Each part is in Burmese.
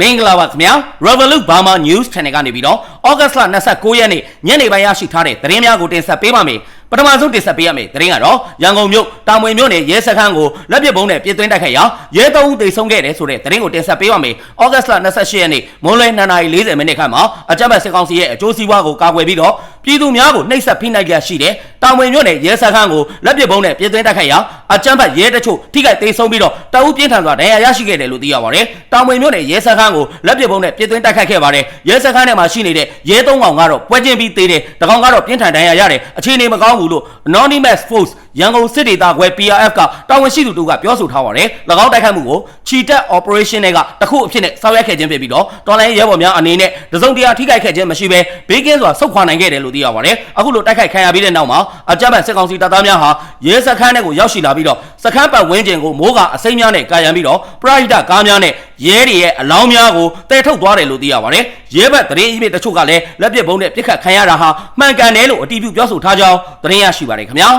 မင်္ဂလာပါခင်ဗျာ Revolut Burma News Channel ကနေပြီးတော့ဩဂတ်စ်လ29ရက်နေ့ညနေပိုင်းရရှိထားတဲ့သတင်းများကိုတင်ဆက်ပေးပါမယ်ပထမဆုံးတင်ဆက်ပေးရမယ့်သတင်းကတော့ရန်ကုန်မြို့တာမွေမြို့နယ်ရဲစခန်းကိုလက်ပစ်ပုံးနဲ့ပြစ်သွင်းတိုက်ခိုက်ရာရဲသုံးဦးသေဆုံးခဲ့တယ်ဆိုတဲ့သတင်းကိုတင်ဆက်ပေးပါမယ်ဩဂတ်စ်လ28ရက်နေ့မွန်းလွဲ2:40မိနစ်ခန့်မှာအကြမ်းဖက်စစ်ကောင်စီရဲ့အကျိုးစီးပွားကိုကာကွယ်ပြီးတော့ ပြည်သူများကိုနှိပ်စက်ဖိနှိုက်ရရှိတဲ့တာမွေမြို့နယ်ရဲစခန်းကိုလက်ပစ်ပုံးနဲ့ပြစ်သွင်းတိုက်ခိုက်ရာအကြမ်းဖက်ရဲတချို့ထိခိုက်သေဆုံးပြီးတော့တအုပ်ပြင်းထန်စွာဒဏ်ရာရရှိခဲ့တယ်လို့သိရပါတယ်တာမွေမြို့နယ်ရဲစခန်းကိုလက်ပစ်ပုံးနဲ့ပြစ်သွင်းတိုက်ခိုက်ခဲ့ပါတယ်ရဲစခန်းထဲမှာရှိနေတဲ့ရဲသုံးကောင်ကတော့ပွဲချင်းပြီးသေးတယ်တကောင်ကတော့ပြင်းထန်ဒဏ်ရာရတယ်အခြေအနေမကောင်းဘူးလို့ Anonymous Force ရန်ကုန်စစ်ဒေသခွဲ PRF ကတာဝန်ရှိသူတို့ကပြောဆိုထားပါတယ်၎င်းတိုက်ခိုက်မှုကိုချီတက် operation တွေကတခုအဖြစ်နဲ့ဆောင်ရွက်ခဲ့ခြင်းဖြစ်ပြီးတော့တော်လိုင်းရဲဘော်များအနေနဲ့တစုံတရာထိခိုက်ခဲ့ခြင်းမရှိဘဲဘေးကင်းစွာဆုတ်ခွာနိုင်ခဲ့တယ်လို့သိရပါတယ်အခုလိုတိုက်ခိုက်ခံရပြီးတဲ့နောက်မှာအကြမ်းဖက်စစ်ကောင်စီတပ်သားများဟာရဲစခန်းထဲကိုရောက်ရှိလာပြီးတော့စခန်းပတ်ဝန်းကျင်ကိုမိုးကအစိမ်းများနဲ့ကာရံပြီးတော့ပရိဒကားများနဲ့ရဲတွေရဲ့အလောင်းများကိုတဲထုတ်သွားတယ်လို့သိရပါတယ်ရဲဘက်သတင်းအမိတချို့ကလည်းလက်ပစ်ဘုံနဲ့ပြစ်ခတ်ခံရတာဟာမှန်ကန်တယ်လို့အတည်ပြုပြောဆိုထားကြောင်းသတင်းရရှိပါတယ်ခင်ဗျာ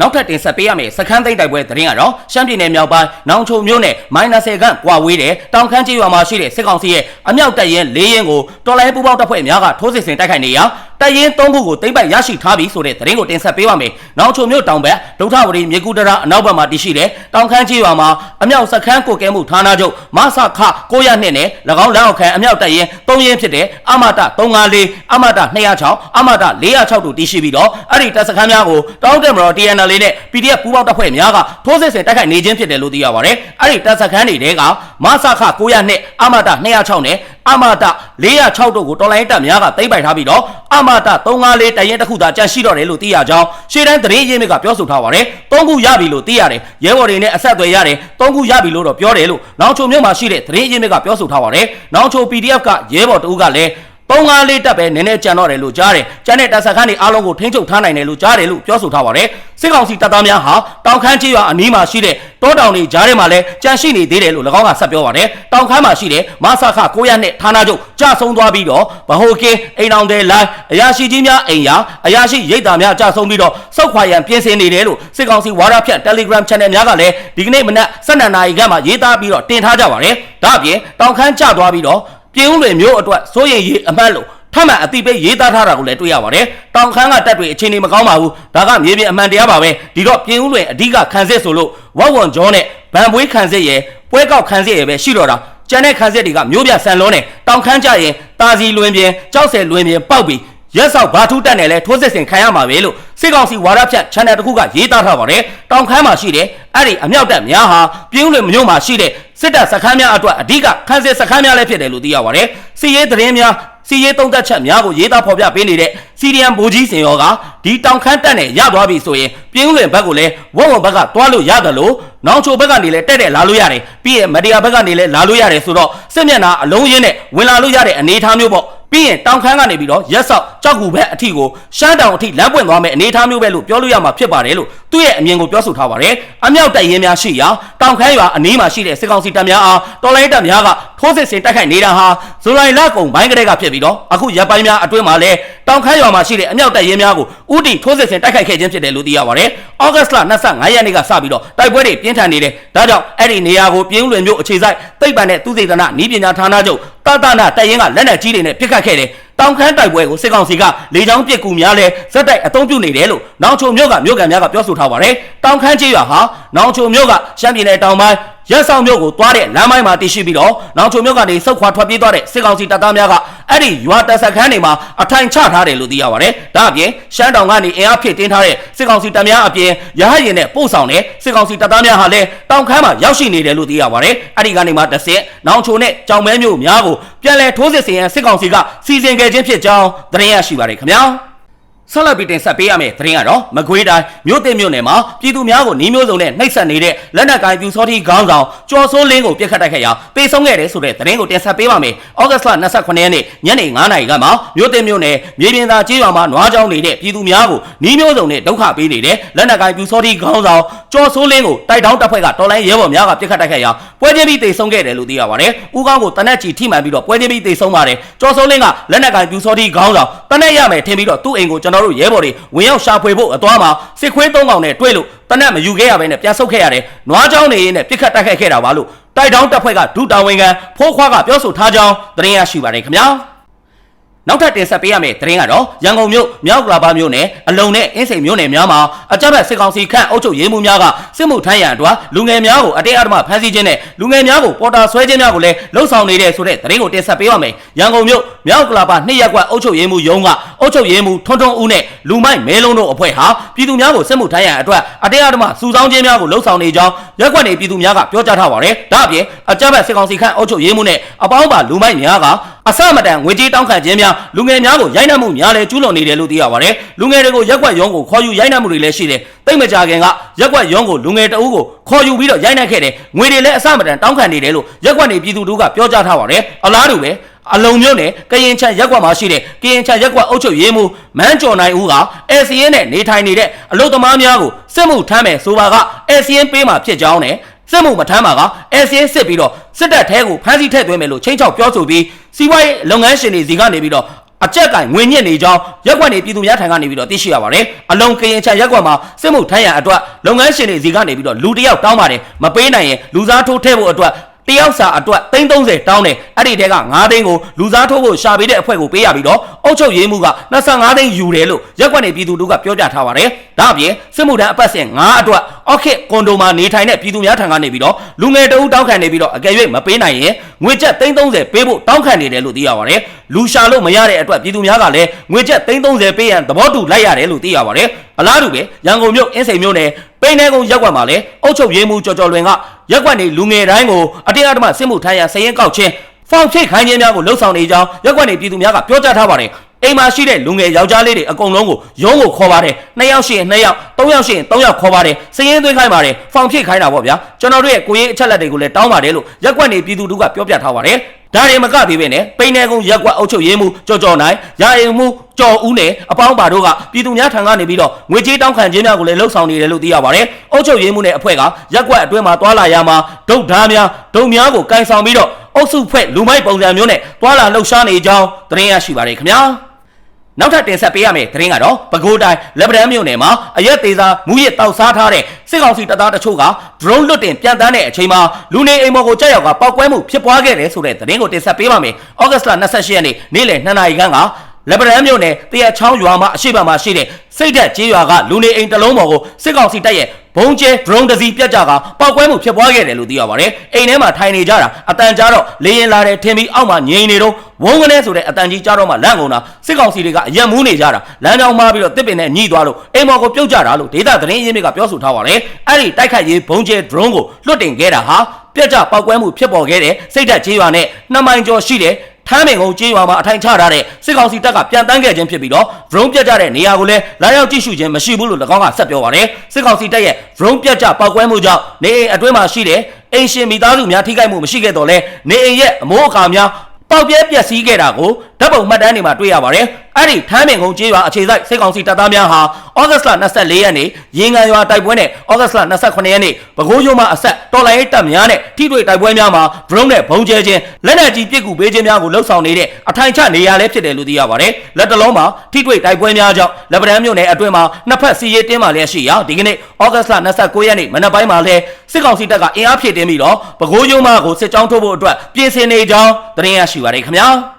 နောက်ထပ်တင်ဆက်ပေးရမယ့်စခန်းသိမ်းတိုက်ပွဲသတင်းကတော့ရှမ်းပြည်နယ်မြောက်ပိုင်းနောင်ချုံမြို့နယ်မိုင်းနာဆယ်ခန့်ကွာဝေးတဲ့တောင်ခမ်းကျေးရွာမှာရှိတဲ့စစ်ကောင်စီရဲ့အမြောက်တပ်ရင်၄ရင်ကိုတော်လိုင်းပူပေါင်းတပ်ဖွဲ့များကထိုးစစ်ဆင်တိုက်ခိုက်နေရာ တပ်ရင်၃ခုကိုသိမ်းပိုက်ရရှိထားပြီဆိုတဲ့သတင်းကိုတင်ဆက်ပေးပါမယ်။နောင်ချုံမြို့တောင်ဘက်ဒုထဝရီမြေကူတရအနောက်ဘက်မှာတည်ရှိတဲ့တောင်ခမ်းကျေးရွာမှာအမြောက်စခန်းကိုကဲမှုဌာနချုပ်မဆခ900နှစ်နဲ့၎င်းလက်အောက်ခံအမြောက်တပ်ရင်၃ရင်ဖြစ်တဲ့အမတ354အမတ206အမတ406တို့တည်ရှိပြီးတော့အဲ့ဒီတပ်စခန်းများကိုတောင်းတက်မတော် TNL နဲ့ PDF ပူးပေါင်းတပ်ဖွဲ့များကထိုးစစ်ဆင်တိုက်ခိုက်နေခြင်းဖြစ်တယ်လို့သိရပါတယ်။အဲ့ဒီတပ်စခန်းတွေတဲကမဆခ900နှစ်အမတ206နဲ့ အမတ406တို့ကိုတော်လိုင်းတပ်များကသိမ်းပိုက်ထားပြီးတော့အမတ354တရင်တစ်ခုသာကြန့်ရှိတော့တယ်လို့သိရကြောင်းရှေ့တန်းသတင်းရင်းမြစ်ကပြောဆိုထားပါတယ်။သုံးခုရပြီလို့သိရတယ်။ရဲဘော်တွေနဲ့အဆက်အသွယ်ရတယ်။သုံးခုရပြီလို့တော့ပြောတယ်လို့နောင်ချုံမြို့မှာရှိတဲ့သတင်းရင်းမြစ်ကပြောဆိုထားပါတယ်။နောင်ချုံ PDF ကရဲဘော်တဦးကလည်း ပုံငါလေးတက်ပဲနည်းနည်းကြံတော့တယ်လို့ကြားတယ်။ကျန်တဲ့တပ်စခန်းတွေအားလုံးကိုထိန်းချုပ်ထားနိုင်တယ်လို့ကြားတယ်လို့ပြောဆိုထားပါတယ်။စစ်ကောင်စီတပ်သားများဟာတောင်ခမ်းချေးရွာအနီးမှာရှိတဲ့တောတောင်တွေကြားထဲမှာလည်းကြန့်ရှိနေသေးတယ်လို့၎င်းကဆက်ပြောပါတယ်။တောင်ခမ်းမှာရှိတဲ့မဆခ900နဲ့ဌာနချုပ်ကြဆုံးသွားပြီးတော့ဗဟိုကင်းအိမ်အောင်တဲ့လိုင်းအရာရှိကြီးများအိမ်ယာအရာရှိရိတ်သားများကြဆုံးပြီးတော့စောက်ခွာရန်ပြင်ဆင်နေတယ်လို့စစ်ကောင်စီဝါဒဖြန့် Telegram Channel များကလည်းဒီကနေ့မနက်7:00နာရီခန့်မှာရေးသားပြီးတော့တင်ထားကြပါတယ်။ဒါ့အပြင်တောင်ခမ်းကျသွားပြီးတော့ ပြင်းဦးလွင်မျိုးအတွက်စိုးရိမ်ရေးအမှတ်လို့ထပ်မံအတိပေးရေးသားထားတာကိုလည်းတွေ့ရပါတယ်။တောင်ခမ်းကတက်တွေအခြေအနေမကောင်းပါဘူး။ဒါကမြေပြင်အမှန်တရားပါပဲ။ဒီတော့ပြင်းဦးလွင်အဓိကခံစစ်ဆိုလို့ဝက်ဝွန်ဂျောနဲ့ဗန်ပွေးခံစစ်ရဲ့ပွဲကောက်ခံစစ်ရဲ့ပဲရှိတော့တာ။ကျန်တဲ့ခံစစ်တွေကမျိုးပြဆန်လုံးနဲ့တောင်ခမ်းကြရင်တာစီလွင်ပြင်ကြောက်ဆယ်လွင်ပြင်ပောက်ပြီး ရက်ဆောက်ဘာထူးတက်နယ်လဲထိုးစစ်ဆင်ခံရမှာပဲလို့စစ်ကောင်စီဝါဒဖြန့် channel တစ်ခုကရေးသားထားပါတယ်။တောင်ခမ်းမှာရှိတဲ့အဲ့ဒီအမြောက်တပ်များဟာပြင်းဦးလွင်မြို့မှာရှိတဲ့စစ်တပ်စခန်းများအတွက်အဓိကခန်းစစ်စခန်းများလည်းဖြစ်တယ်လို့သိရပါတယ်။စီရေးသတင်းများစီရေးသုံးသက်ချက်များကိုရေးသားဖော်ပြပေးနေတဲ့စီရီယံဘူကြီးစင်ရောကဒီတောင်ခမ်းတက်နဲ့ရသွားပြီဆိုရင်ပြင်းဦးလွင်ဘက်ကိုလည်းဝုံဝုံဘက်ကတွားလို့ရတယ်လို့နောင်ချိုဘက်ကနေလည်းတက်တက်လာလို့ရတယ်ပြီးရင်မတရားဘက်ကနေလည်းလာလို့ရတယ်ဆိုတော့စစ်မျက်နှာအလုံးရင်းနဲ့ဝင်လာလို့ရတဲ့အနေအထားမျိုးပေါ့ ပြီးရင်တောင်ခမ်းကနေပြီးတော့ရက်ဆောက်ကြောက်ကူဘက်အထိကိုရှမ်းတောင်အထိလမ်းပွင့်သွားမယ်အနေအထားမျိုးပဲလို့ပြောလို့ရမှာဖြစ်ပါတယ်လို့သူ့ရဲ့အမြင်ကိုပြောဆိုထားပါတယ်အမြောက်တပ်ရင်းများရှိရာတောင်ခမ်းရွာအနီးမှာရှိတဲ့စစ်ကောင်စီတပ်များအားတော်လိုင်းတပ်များကထိုးစစ်ဆင်တိုက်ခိုက်နေတာဟာဇူလိုင်လကုန်ပိုင်းကတည်းကဖြစ်ပြီးတော့အခုရပ်ပိုင်းများအတွင်းမှာလည်းတောင်ခမ်းရွာမှာရှိတဲ့အမြောက်တပ်ရင်းများကိုဥတီထိုးစစ်ဆင်တိုက်ခိုက်ခဲ့ခြင်းဖြစ်တယ်လို့သိရပါတယ်ဩဂတ်လ25ရက်နေ့ကစပြီးတော့တိုက်ပွဲတွေပြင်းထန်နေတယ်ဒါကြောင့်အဲ့ဒီနေရာကိုပြင်းလွင်မြို့အခြေစိုက်သိပ္ပံနဲ့သူသေသနဤပညာဌာနချုပ် တတနာတပ်ရင်းကလက်နက်ကြီးတွေနဲ့ပစ်ခတ်ခဲ့တယ် တောင်ခမ်းတိုက်ပွဲကိုစစ်ကောင်စီကလေကြောင်းပစ်ကူများလဲဇက်တိုက်အုံပြုနေတယ်လို့နောင်ချုံမြို့ကမြို့ကန်များကပြောဆိုထားပါတယ်တောင်ခမ်းကျေးရွာဟာနောင်ချုံမြို့ကရှမ်းပြည်နယ်တောင်ပိုင်းရက်ဆောင်မြို့ကိုသွားတဲ့လမ်းမိုင်းမှာတည်ရှိပြီးတော့နောင်ချုံမြို့ကနေစုတ်ခွာထွက်ပြေးသွားတဲ့စစ်ကောင်စီတပ်သားများကအဲ့ဒီရွာတပ်စခန်းတွေမှာအထိုင်ချထားတယ်လို့သိရပါတယ်။ဒါအပြင်ရှမ်းတောင်ကနေအင်အားဖြည့်တင်းထားတဲ့စစ်ကောင်စီတပ်များအပြင်ရဟတ်ရင်နဲ့ပို့ဆောင်တဲ့စစ်ကောင်စီတပ်သားများဟာလည်းတောင်ခမ်းမှာရောက်ရှိနေတယ်လို့သိရပါတယ်။အဲ့ဒီကနေမှတစ်ဆက်နောင်ချုံနဲ့ကြောင်မဲမြို့များကို ပြန်လည်ထိုးစစ်ဆင်ရန်စစ်ကောင်စီကစီစဉ်ခဲ့ခြင်းဖြစ်ကြောင်းသတင်းရရှိပါတယ်ခင်ဗျာ။ ဆက်လက်ပြီးတင်ဆက်ပေးရမယ့်သတင်းကတော့မကွေးတိုင်းမြို့သစ်မြို့နယ်မှာပြည်သူများကိုနှီးမျိုးစုံနဲ့နှိပ်စက်နေတဲ့လက်နက်ကိုင်ပြူစောတိခေါင်းဆောင်ကျော်စိုးလင်းကိုပြစ်ခတ်တိုက်ခဲ့ရာပေးဆုံးခဲ့တယ်ဆိုတဲ့သတင်းကိုတင်ဆက်ပေးပါမယ်။ဩဂတ်လ29ရက်နေ့ညနေ9:00နာရီကမှမြို့သစ်မြို့နယ်မြေပြင်သာကျေးရွာမှာနွားကြောင်းနေတဲ့ပြည်သူများကိုနှီးမျိုးစုံနဲ့ဒုက္ခပေးနေတဲ့လက်နက်ကိုင်ပြူစောတိခေါင်းဆောင်ကျော်စိုးလင်းကိုတိုက်တောင်းတပ်ဖွဲ့ကတော်လိုင်းရဲဘော်များကပြစ်ခတ်တိုက်ခဲ့ရာပွဲချင်းပြီးတေဆုံးခဲ့တယ်လို့သိရပါတယ်။ဦးကောင်းကိုတနက်ချီထိမှန်ပြီးတော့ပွဲချင်းပြီးတေဆုံးပါတယ်။ကျော်စိုးလင်းကလက်နက်ကိုင်ပြူစောတိခေါင်းဆောင်တနက်ရမယ်ထင်ပြီးတော့သူ့အိမ်ကိုကျွန်တော်တော်တို့ရဲဘော်တွေဝင်ရောက်ရှာဖွေဖို့အသွားမှာစစ်ခွေး၃កောင်နဲ့တွေ့လို့တနက်မယူခဲ့ရဘဲနဲ့ပြန်ဆုတ်ခဲ့ရတယ်။နွားချောင်းနေရင်နဲ့ပြစ်ခတ်တိုက်ခိုက်ခဲ့တာပါလို့တိုက်တောင်းတပ်ဖွဲ့ကဒုတာဝန်ခံဖိုးခွားကပြောဆိုထားကြောင်းသတင်းရရှိပါတယ်ခင်ဗျာ။နောက်ထပ်တင်ဆက်ပေးရမယ့်သတင်းကတော့ရန်ကုန်မြို့မြောက်ကလာပါမြို့နယ်အလုံနဲ့အင်းစိန်မြို့နယ်များမှာအကြမ်းဖက်စစ်ကောင်စီခန့်အုပ်ချုပ်ရေးမှူးများကစစ်မှုထမ်းရန်အတွက်လူငယ်များကိုအတင်းအဓမ္မဖမ်းဆီးခြင်းနဲ့လူငယ်များကိုပေါ်တာဆွဲခြင်းများကိုလည်းလှုံ့ဆော်နေတဲ့ဆိုတဲ့သတင်းကိုတင်ဆက်ပေးပါမယ်။ရန်ကုန်မြို့မြောက်ကလာပါနှစ်ရက်ကွာအုပ်ချုပ်ရေးမှူးရုံးက အုပ်ချုပ်ရေးမှူးထွန်းထွန်းဦးနဲ့လူမိုက်မဲလုံးတို့အဖွဲ့ဟာပြည်သူများကိုစစ်မှုထမ်းရန်အတွက်အတင်းအဓမ္မစုဆောင်းခြင်းများကိုလှုံ့ဆော်နေကြောင်းရက်ကွက်နေပြည်သူများကပြောကြားထားပါတယ်။ဒါအပြင်အကြမ်းဖက်စစ်ကောင်စီခန့်အုပ်ချုပ်ရေးမှူးနဲ့အပေါင်းပါလူမိုက်များကအစမတန်ငွေကြေးတောင်းခံခြင်းများလူငယ်များကိုရိုက်နှက်မှုများလည်းကျူးလွန်နေတယ်လို့သိရပါတယ်။လူငယ်တွေကိုရက်ကွက်ရုံးကိုခေါ်ယူရိုက်နှက်မှုတွေလည်းရှိတယ်။တိတ်မကြခင်ကရက်ကွက်ရုံးကိုလူငယ်တအုပ်ကိုခေါ်ယူပြီးတော့ရိုက်နှက်ခဲ့တယ်။ငွေတွေလည်းအစမတန်တောင်းခံနေတယ်လို့ရက်ကွက်နေပြည်သူတို့ကပြောကြားထားပါတယ်။အလားတူပဲ အလုံးမျိုးနဲ့ကရင်ချန်ရက်ကွက်မှာရှိတဲ့ကရင်ချန်ရက်ကွက်အုပ်ချုပ်ရေးမှူးမန်းကျော်နိုင်ဦးက ACN နဲ့နေထိုင်နေတဲ့အလုပ်သမားများကိုစစ်မှုထမ်းမယ်ဆိုပါက ACN ပေးမှာဖြစ်ကြောင်းနဲ့စစ်မှုမထမ်းပါက ACN စစ်ပြီးတော့စစ်တပ်ထဲကိုဖမ်းဆီးထည့်သွင်းမယ်လို့ချင်းချောက်ပြောဆိုပြီးစီးပွားရေးလုပ်ငန်းရှင်တွေစီကနေပြီးတော့အကြက်ကင်ငွေညစ်နေကြောင်းရက်ကွက်နေပြည်သူများထံကနေပြီးတော့သိရှိရပါတယ်အလုံးကရင်ချန်ရက်ကွက်မှာစစ်မှုထမ်းရန်အတွက်လုပ်ငန်းရှင်တွေစီကနေပြီးတော့လူတစ်ယောက်တောင်းပါတယ်မပေးနိုင်ရင်လူစားထိုးထည့်ဖို့အတွက် တယောက်စာအတွက်330တောင်းတယ်အဲ့ဒီတဲက9သိန်းကိုလူစားထိုးဖို့ရှာပေးတဲ့အဖွဲ့ကိုပေးရပြီးတော့အုတ်ချုပ်ရေးမှုက25သိန်းယူတယ်လို့ရက်ကွက်နေပြည်သူတို့ကပြောပြထားပါတယ်ဒါအပြင်စစ်မှုထမ်းအပတ်စဉ်9အတွက် အော့ခစ်ကွန်ဒိုမှာနေထိုင်တဲ့ပြည်သူများထံကနေပြီးတော့လူငယ်တအုပ်တောင်းခံနေပြီးတော့အကယ်၍မပေးနိုင်ရင်ငွေကျပ်330ပေးဖို့တောင်းခံနေတယ်လို့သိရပါတယ်လူရှာလို့မရတဲ့အတွက်ပြည်သူများကလည်းငွေကျပ်330ပေးရန်သဘောတူလိုက်ရတယ်လို့သိရပါတယ်အလားတူပဲရန်ကုန်မြို့အင်းစိန်မြို့နယ်ပိန်းထဲကုန်းရက်ကွက်မှာလည်းအုတ်ချုပ်ရေးမှုကြော်ကြော်လွင်ကရက်ကွက်နေလူငယ်တိုင်းကိုအတင်းအဓမ္မစစ်မှုထမ်းရန်စရင်ကောက်ခြင်းဖောင်ချိတ်ခိုင်းခြင်းများကိုလှုပ်ဆောင်နေကြောင်းရက်ကွက်နေပြည်သူများကပြောကြားထားပါတယ် အိမ်မှာရှိတဲ့လူငယ်ယောက်ျားလေးတွေအကုန်လုံးကိုရုံးကိုခေါ်ပါတယ်နှစ်ယောက်ရှိရင်နှစ်ယောက်သုံးယောက်ရှိရင်သုံးယောက်ခေါ်ပါတယ်စရင်သွင်းခိုင်းပါတယ်ဖောင်ချိတ်ခိုင်းတာပေါ့ဗျာကျွန်တော်တို့ရဲ့ကိုရေးအချက်လက်တွေကိုလည်းတောင်းပါတယ်လို့ရက်ကွက်နေပြည်သူတို့ကပြောပြထားပါတယ်ဒါတွေမကသေးပဲနဲ့ပိန်းနေကုန်းရက်ကွက်အုပ်ချုပ်ရေးမှုကြော်ကြော်နိုင်ရာအိမ်မှုကြော်ဦးနဲ့အပေါင်းပါတို့ကပြည်သူများထံကနေပြီးတော့ငွေကြေးတောင်းခံခြင်းများကိုလည်းလှုပ်ဆောင်နေတယ်လို့သိရပါတယ်။အုပ်ချုပ်ရေးမှုနဲ့အဖွဲ့ကရက်ကွက်အတွင်းမှာတွာလာရမှာဒုတ်ဓားများဒုံများကိုကန်ဆောင်ပြီးတော့အုပ်စုဖွဲ့လူမိုက်ပုံစံမျိုးနဲ့တွာလာလှုပ်ရှားနေကြောင်းသတင်းရရှိပါတယ်ခင်ဗျာ။ နောက်ထပ်တင်ဆက်ပေးရမယ့်သတင်းကတော့ပဲခူးတိုင်းလက်ပတန်းမြို့နယ်မှာအရက်သေးစားမူရစ်တောက်စားထားတဲ့စစ်ကောင်စီတပ်သားတချို့က drone လွတ်တင်ပြန်တန်းတဲ့အချိန်မှာလူနေအိမ်ပေါ်ကိုကြောက်ရောက်ကပောက်ကွဲမှုဖြစ်ပွားခဲ့တယ်ဆိုတဲ့သတင်းကိုတင်ဆက်ပေးပါမယ်။ဩဂတ်စ်လ28ရက်နေ့နေ့လယ်2နာရီခန့်ကလက်ပတန်းမြို့နယ်တရချောင်းရွာမှာအရှိတ်မှာရှိတဲ့စိတ်သက်ကျေးရွာကလူနေအိမ်တစ်လုံးပေါ်ကိုစစ်ကောင်စီတပ်ရဲ့ဘုံကျဲ drone တစ်စီးပြတ်ကျကပောက်ကွဲမှုဖြစ်ပွားခဲ့တယ်လို့သိရပါတယ်။အိမ်ထဲမှာထိုင်နေကြတာအတန်ကြားတော့လေရင်လာတယ်ထင်ပြီးအောက်မှာငြိမ်နေတော့ ဝုန်းကနေဆိုတဲ့အတန်ကြီးကြားတော့မှလန့်ကုန်တာစစ်ကောင်စီတွေကအရက်မူးနေကြတာလမ်းကြောင်းမှားပြီးတော့တစ်ပင်နဲ့ညှိသွားလို့အိမ်ပေါ်ကိုပြုတ်ကျတာလို့ဒေသသတင်းရင်းမြစ်ကပြောဆိုထားပါတယ်။အဲ့ဒီတိုက်ခိုက်ရေးဘုံကျဲ drone ကိုလွတ်တင်ခဲ့တာဟာပြတ်ကျပောက်ကွဲမှုဖြစ်ပေါ်ခဲ့တဲ့စိတ်သက်ကျေးရွာနဲ့နှစ်မိုင်ကျော်ရှိတဲ့ထမ်းပင်ကုန်းကျေးရွာမှာအထိုင်ချထားတဲ့စစ်ကောင်စီတပ်ကပြန်တန်းခဲ့ခြင်းဖြစ်ပြီးတော့ drone ပြတ်ကျတဲ့နေရာကိုလည်းလာရောက်ကြည့်ရှုခြင်းမရှိဘူးလို့၎င်းကဆက်ပြောပါတယ်စစ်ကောင်စီတပ်ရဲ့ drone ပြတ်ကျပောက်ကွဲမှုကြောင့်နေအိမ်အတွင်းမှာရှိတဲ့အိမ်ရှင်မိသားစုများထိခိုက်မှုမရှိခဲ့တော့လဲနေအိမ်ရဲ့အမိုးအကာများ ပေါက်ပြဲပျက်စီးခဲ့တာကိုဓာတ်ပုံမှတ်တမ်းတွေမှာတွေ့ရပါတယ်။ အဲ့ဒီထမ်းပင်ကုန်းကျေးရွာအခြေစိုက်စစ်ကောင်စီတပ်သားများဟာဩဂတ်စ်လ24ရက်နေ့ရေငန်ရွာတိုက်ပွဲနဲ့ဩဂတ်စ်လ28ရက်နေ့ပဲခူးရိုးမှအဆက်တော်လိုင်းတပ်များနဲ့ထိတွေ့တိုက်ပွဲများမှာ drone နဲ့ဘုံကျဲခြင်းလက်နက်ကြီးပစ်ကူပေးခြင်းများကိုလှုပ်ဆောင်နေတဲ့အထိုင်ချနေရာလည်းဖြစ်တယ်လို့သိရပါတယ်။လက်တလုံးမှာထိတွေ့တိုက်ပွဲများကြောင့်လက်ပံမြို့နယ်အတွင်းမှာနှစ်ဖက်စီရေးတင်းမာလျက်ရှိရာဒီကနေ့ဩဂတ်စ်လ29ရက်နေ့မနက်ပိုင်းမှာလည်းစစ်ကောင်စီတပ်ကအင်အားဖြည့်တင်းပြီးတော့ပဲခူးရိုးမှကိုစစ်ကြောင်းထုတ်ဖို့အတွက်ပြင်ဆင်နေကြောင်းသတင်းရရှိပါတယ်ခင်ဗျာ။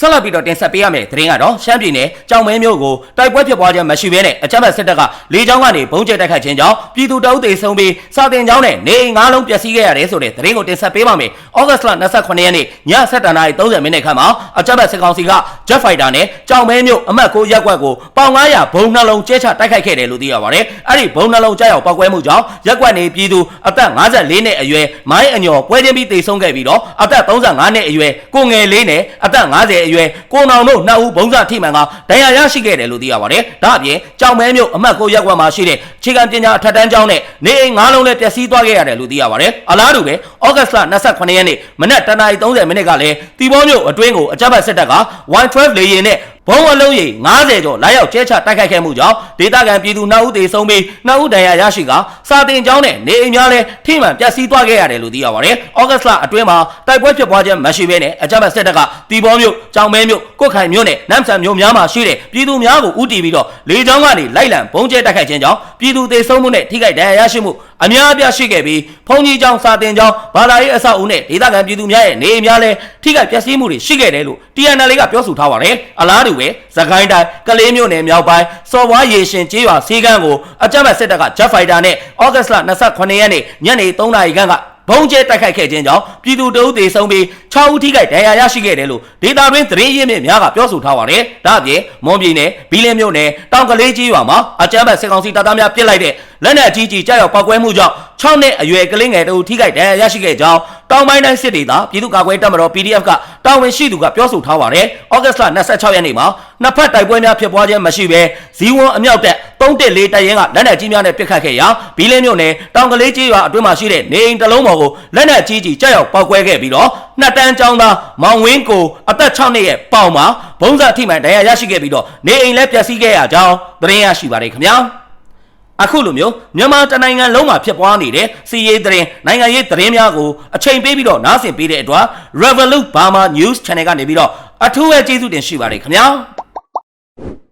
ဆက်လက်ပြီးတော့တင်ဆက်ပေးရမယ့်သတင်းကတော့ရှမ်းပြည်နယ်ကြောင်မဲမြို့ကိုတိုက်ပွဲဖြစ်ပွားခြင်းမရှိဘဲနဲ့အကြမ်းဖက်စစ်တပ်ကလေကြောင်းကနေဘုံကျဲတိုက်ခိုက်ခြင်းကြောင့်ပြည်သူတအုပ်တွေဆုံးပြီးစာတင်ကျောင်းနဲ့နေအိမ်၅လုံးပျက်စီးခဲ့ရတယ်ဆိုတဲ့သတင်းကိုတင်ဆက်ပေးပါမယ်။ဩဂတ်စ်လ28ရက်နေ့ည7:30မိနစ်ခန့်မှာအကြမ်းဖက်စစ်ကောင်စီက Jet Fighter နဲ့ကြောင်မဲမြို့အမှတ်9ရပ်ကွက်ကိုပေါင်900ဘုံနှလုံးကျဲချတိုက်ခိုက်ခဲ့တယ်လို့သိရပါတယ်။အဲ့ဒီဘုံနှလုံးကြောက်ရောက်ပောက်ကွဲမှုကြောင့်ရပ်ကွက်နေပြည်သူအသက်54နှစ်အရွယ်မိုင်းအညော်ပွဲချင်းပြီးတေဆုံးခဲ့ပြီးတော့အသက်35နှစ်အရွယ်ကိုငယ်လေးနဲ့အသက်50အရွယ်ကိုနောင်တို့နှစ်ဦးဘုံစထိမှန်ကဒဏ်ရာရရှိခဲ့တယ်လို့သိရပါတယ်။ဒါအပြင်ကြောင်မဲမြို့အမှတ်9ရပ်ကွက်မှာရှိတဲ့ခြေကံပညာအထက်တန်းကျောင်းနဲ့နေအိမ်၅လုံးလည်းပျက်စီးသွားခဲ့ရတယ်လို့သိရပါတယ်။အလားတူပဲဩဂတ်စ်လ28ရက်နေ့မနက်တနာရီ30မိနစ်ကလည်းတီဘောမြို့အတွင်းကိုအကြမ်းဖက်စစ်တပ်က112 လေယာဉ်နဲ့ ဘုံအလုံးရေ90ကျော်လာရောက်ကျဲချတိုက်ခိုက်ခဲ့မှုကြောင့်ဒေသခံပြည်သူ2ဦးသေဆုံးပြီး2ဦးဒဏ်ရာရရှိကစာတင်ကျောင်းနဲ့နေအိမ်များလည်းထိမှန်ပျက်စီးသွားခဲ့ရတယ်လို့သိရပါတယ်။ဩဂတ်လအတွင်းမှာတိုက်ပွဲဖြစ်ပွားခြင်းမရှိဘဲနဲ့အကြမ်းဖက်စစ်တပ်ကတီဘောမြို့၊ကြောင်မဲမြို့၊ကုတ်ခိုင်မြို့နဲ့နမ်ဆန်မြို့များမှာရှိတဲ့ပြည်သူများကိုဥတီပြီးတော့လေကြောင်းကနေလိုက်လံဘုံကျဲတိုက်ခိုက်ခြင်းကြောင့် ပြည်သူသေဆုံးမှုနဲ့ထိခိုက်ဒဏ်ရာရရှိမှုအများအပြားရှိခဲ့ပြီးဘုံကြီးကျောင်းစာတင်ကျောင်းဘာသာရေးအဆောက်အဦနဲ့ဒေသခံပြည်သူများရဲ့နေအိမ်များလည်းထိခိုက်ပျက်စီးမှုတွေရှိခဲ့တယ်လို့ TNL ကပြောဆိုထားပါတယ်။အလားတူပဲသခိုင်းတိုင်းကလေးမြို့နယ်မြောက်ပိုင်းစော်ဘွားရေရှင်ကျေးရွာစီကန်းကိုအကြမ်းဖက်စစ်တပ်က Jet Fighter နဲ့ဩဂတ်စ်လ28ရက်နေ့ညနေ3နာရီခန့်က ဘုံကျဲတိုက်ခိုက်ခဲ့ခြင်းကြောင့်ပြည်သူတအုပ်သေဆုံးပြီး6ဦးထိခိုက်ဒဏ်ရာရရှိခဲ့တယ်လို့ဒေတာတွင်းသတင်းရင်းမြစ်များကပြောဆိုထားပါတယ်။ဒါ့အပြင်မွန်ပြည်နယ်ဘီလင်းမြို့နယ်တောင်ကလေးကြီးရွာမှာအကြမ်းဖက်စစ်ကောင်စီတပ်သားများပစ်လိုက်တဲ့လက်နက်ကြီးကြီးကြောက်ရောက်ပောက်ကွဲမှုကြောင့်6နှစ်အရွယ်ကလေးငယ်တအုပ်ထိခိုက်ဒဏ်ရာရရှိခဲ့ကြောင်းတောင်ပိုင်းတိုင်းစစ်ဒေသပြည်သူ့ကာကွယ်တပ်မတော် PDF ကတာဝန်ရှိသူကပြောဆိုထားပါတယ်။ဩဂတ်စ်လ26ရက်နေ့မှာနှစ်ဖက်တိုက်ပွဲများဖြစ်ပွားခြင်းမရှိဘဲဇီဝွန်အမြောက်တက် 314တပ်ရင်းကလက်နက်ကြီးများနဲ့ပစ်ခတ်ခဲ့ရာဘီလင်းမြို့နယ်တောင်ကလေးကြီးရွာအတွင်းမှာရှိတဲ့နေအိမ်တစ်လုံးပေါ်ကိုလက်နက်ကြီးကြီးကြောက်ရောက်ပောက်ကွဲခဲ့ပြီးတော့နှစ်တန်းចောင်းသားမောင်ဝင်းကိုအသက်6နှစ်ရဲ့ပေါင်မှာဘုံစာထိမှန်ဒဏ်ရာရရှိခဲ့ပြီးတော့နေအိမ်လည်းပျက်စီးခဲ့ရကြောင်းသတင်းရရှိပါတယ်ခင်ဗျာ။အခုလိုမျိုးမြန်မာတနိုင်ငံလုံးမှာဖြစ်ပွားနေတဲ့စီးရေးသတင်းနိုင်ငံရေးသတင်းများကိုအချိန်ပေးပြီးတော့နားဆင်ပေးတဲ့အတွက် Revolut Burma News Channel ကနေပြီးတော့အထူးပဲကျေးဇူးတင်ရှိပါတယ်ခင်ဗျာ။